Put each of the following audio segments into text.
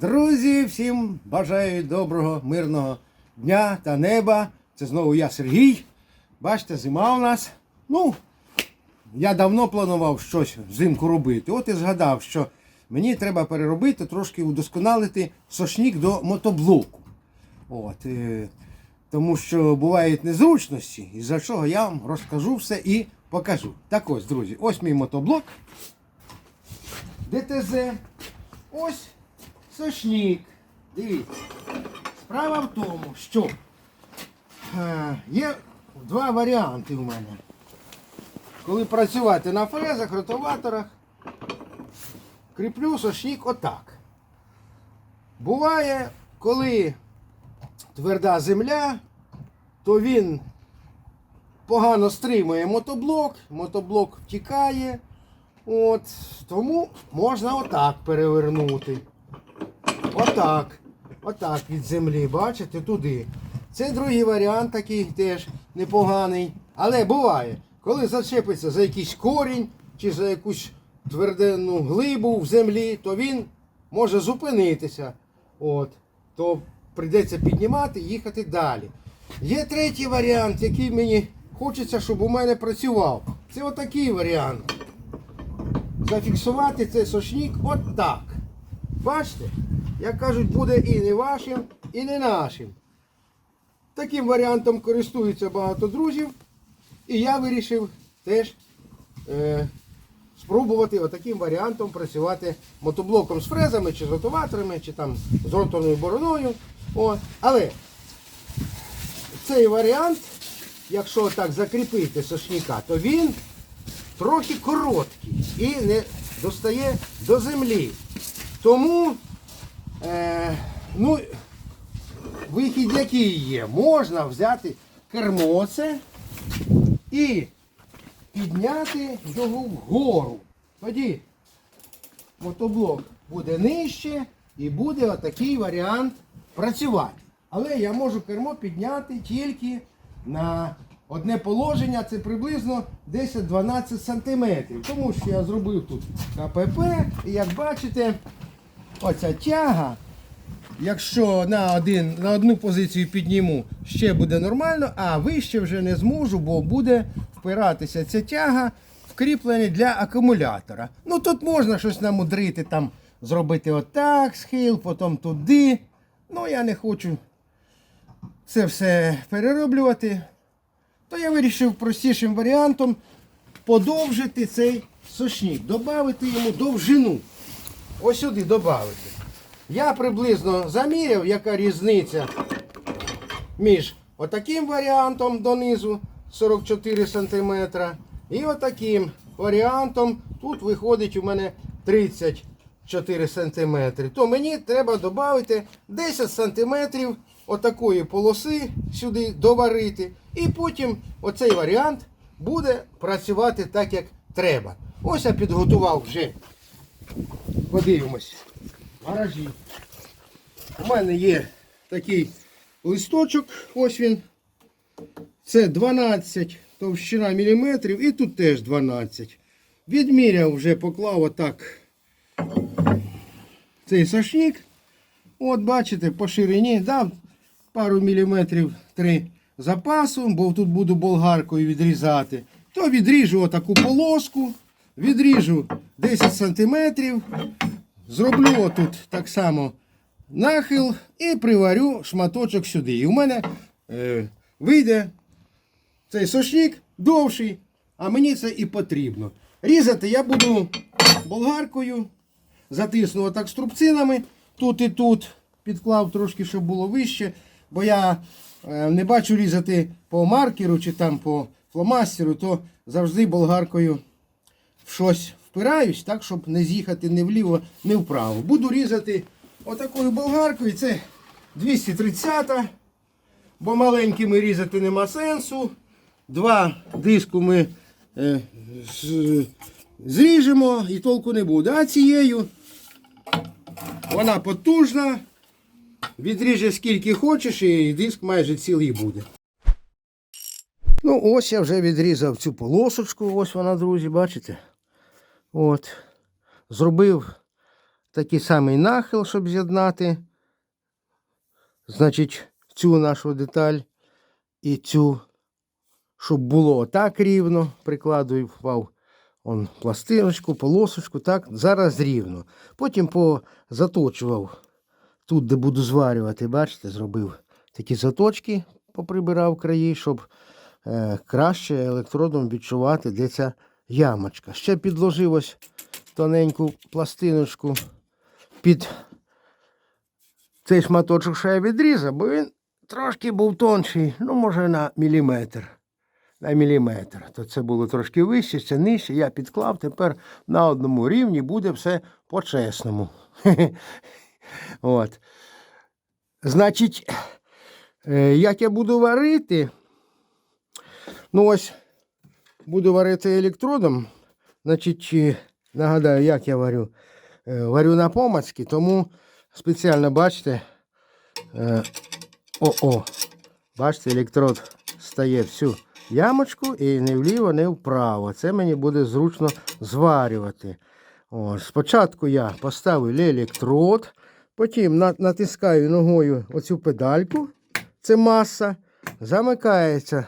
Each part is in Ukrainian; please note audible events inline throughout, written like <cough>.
Друзі, всім бажаю доброго, мирного дня та неба. Це знову я Сергій. Бачите, зима у нас. Ну, я давно планував щось взимку робити. От і згадав, що мені треба переробити, трошки удосконалити сошнік до мотоблоку. От, е, тому що бувають незручності, і за чого я вам розкажу все і покажу. Так ось, друзі, ось мій мотоблок. ДТЗ. Ось сошнік. Дивіться. Справа в тому, що е, є два варіанти у мене. Коли працювати на фрезах, ротоваторах, кріплю сошнік отак. Буває, коли тверда земля, то він погано стримує мотоблок, мотоблок втікає. От, тому можна отак перевернути. Отак. Отак від землі, бачите, туди. Це другий варіант такий теж непоганий. Але буває, коли зачепиться за якийсь корінь чи за якусь тверденну глибу в землі, то він може зупинитися. От, то прийдеться піднімати і їхати далі. Є третій варіант, який мені хочеться, щоб у мене працював. Це отакий варіант зафіксувати цей сошнік от так. Бачите? Як кажуть, буде і не вашим, і не нашим. Таким варіантом користуються багато друзів. І я вирішив теж е, спробувати отаким варіантом працювати мотоблоком з фрезами, чи з ротоваторами, чи там з роторною бороною. О. Але цей варіант, якщо так закріпити сошніка, то він трохи короткий і не достає до землі. Тому е, ну, вихід який є? Можна взяти кермо це і підняти його вгору. Тоді мотоблок буде нижче і буде отакий варіант працювати. Але я можу кермо підняти тільки на одне положення, це приблизно 10-12 см. Тому що я зробив тут КПП, і як бачите, оця тяга, якщо на, один, на одну позицію підніму, ще буде нормально, а вище вже не зможу, бо буде впиратися ця тяга в для акумулятора. Ну тут можна щось намудрити, там зробити отак, схил, потім туди. Ну я не хочу це все перероблювати. То я вирішив простішим варіантом подовжити цей сошнік, додати йому довжину. Ось сюди додати. Я приблизно заміряв, яка різниця між отаким варіантом донизу 44 см і отаким варіантом. Тут виходить у мене 34 см. То мені треба додати 10 см отакої полоси сюди доварити. І потім оцей варіант буде працювати так, як треба. Ось я підготував вже. Подивимось. Гаражі. У мене є такий листочок, ось він. Це 12 товщина міліметрів і тут теж 12. Відміряв вже поклав отак цей сошник. От бачите, по ширині дав пару міліметрів три запасу, бо тут буду болгаркою відрізати. То відріжу отаку полоску, відріжу 10 сантиметрів, зроблю отут так само нахил і приварю шматочок сюди. І в мене е, вийде цей сошник довший, а мені це і потрібно. Різати я буду болгаркою, затисну отак струбцинами тут і тут. Підклав трошки, щоб було вище, бо я е, не бачу різати по маркеру чи там по фломастеру, то завжди болгаркою щось впираюсь, так, щоб не з'їхати ні вліво, ні вправо. Буду різати отакою болгаркою. Це 230-та. бо маленькими різати нема сенсу. Два диску ми е, зріжемо і толку не буде. А цією вона потужна. Відріже скільки хочеш, і диск майже цілий буде. Ну, ось я вже відрізав цю полосочку. Ось вона, друзі, бачите? От. Зробив такий самий нахил, щоб з'єднати. Значить, цю нашу деталь і цю, щоб було так рівно, прикладував он пластиночку, полосочку, так, зараз рівно. Потім позаточував тут, де буду зварювати, бачите, зробив такі заточки, поприбирав краї, щоб е, краще електродом відчувати, де ця ямочка. Ще підложив ось тоненьку пластиночку під цей шматочок, що я відрізав, бо він трошки був тонший, ну, може, на міліметр. На міліметр. То це було трошки вище, це нижче. Я підклав, тепер на одному рівні буде все по-чесному. <laughs> От. Значить, е, як я буду варити, ну ось буду варити електродом. Значить, нагадаю, як я варю. Е, Варю на помацьки, тому спеціально бачите. е, О-о. Бачите, електрод стає в цю ямочку і не вліво, не вправо. Це мені буде зручно зварювати. О, спочатку я поставив електрод, потім натискаю ногою оцю педальку, це маса, замикається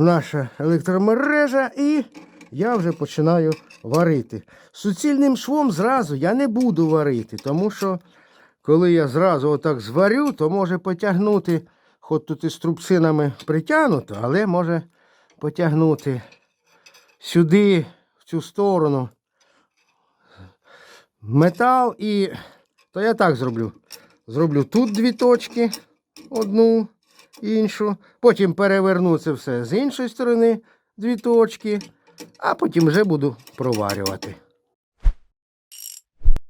наша електромережа і я вже починаю варити. Суцільним швом зразу я не буду варити, тому що коли я зразу отак зварю, то може потягнути, хоч тут із трубцинами притягнуто, але може потягнути сюди, в цю сторону метал і. То я так зроблю. Зроблю тут дві точки, одну, іншу. Потім переверну це все з іншої сторони, дві точки, а потім вже буду проварювати.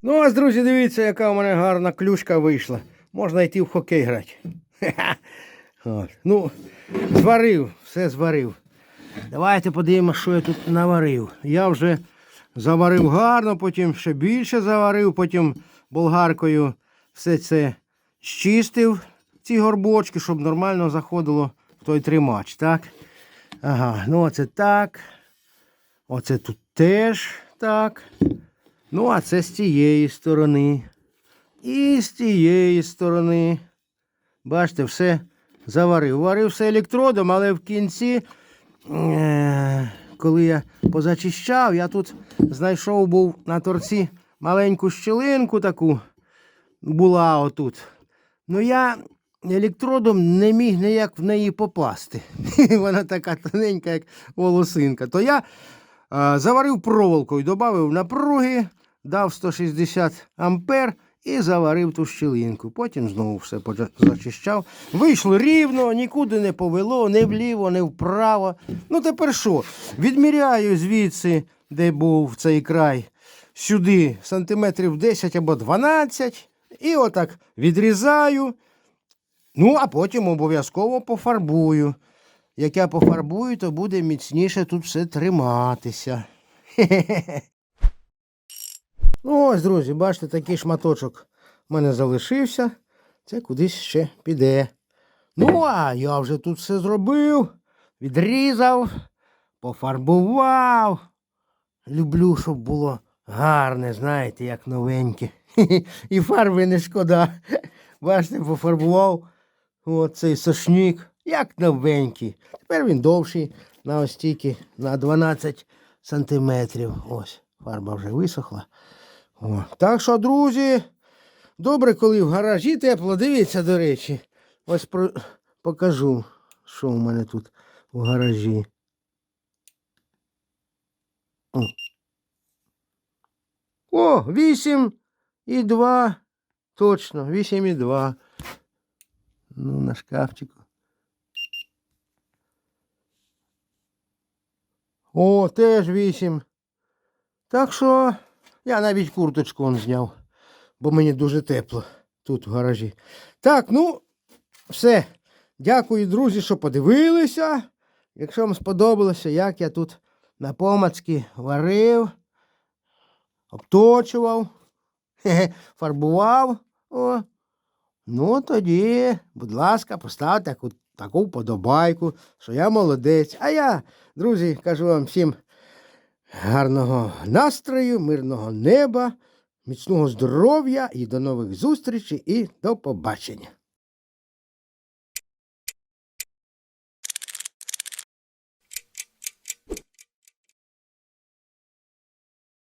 Ну, ось, друзі, дивіться, яка у мене гарна клюшка вийшла. Можна йти в хокей грати. От. Ну, зварив, все зварив. Давайте подивимося, що я тут наварив. Я вже заварив гарно, потім ще більше заварив, потім болгаркою все це щистив, ці горбочки, щоб нормально заходило в той тримач, так? Ага, ну оце так. Оце тут теж так. Ну, а це з цієї сторони. І з тієї сторони. Бачите, все заварив. Варив все електродом, але в кінці, е, коли я позачищав, я тут знайшов був на торці маленьку щілинку таку. Була отут. Ну я електродом не міг ніяк в неї попасти. <laughs> Вона така тоненька, як волосинка. То я а, заварив проволокою, додав напруги, дав 160 ампер і заварив ту щілинку. Потім знову все зачищав. Вийшло рівно, нікуди не повело, не вліво, не вправо. Ну тепер що? Відміряю звідси, де був цей край, сюди сантиметрів 10 або 12. І отак відрізаю. Ну, а потім обов'язково пофарбую. Як я пофарбую, то буде міцніше тут все триматися. <laughs> Ну, ось, друзі, бачите, такий шматочок в мене залишився. Це кудись ще піде. Ну, а я вже тут все зробив, відрізав, пофарбував. Люблю, щоб було гарне, знаєте, як новеньке. <laughs> І фарби не шкода. Бачите, пофарбував оцей сошнік, як новенький. Тепер він довший на ось тільки на 12 сантиметрів. Ось, фарба вже висохла. О. Так що, друзі, добре, коли в гаражі тепло. Дивіться, до речі. Ось про... покажу, що у мене тут в гаражі. О, О 8 і 2. Точно, 8 і 2. Ну, на шкафчику. О, теж 8. Так що я навіть курточку он зняв, бо мені дуже тепло тут в гаражі. Так, ну, все. Дякую, друзі, що подивилися. Якщо вам сподобалося, як я тут на помацьки варив, обточував, <laughs> фарбував. О. Ну, тоді, будь ласка, поставте таку, таку вподобайку, що я молодець. А я, друзі, кажу вам всім Гарного настрою, мирного неба, міцного здоров'я і до нових зустрічей і до побачення.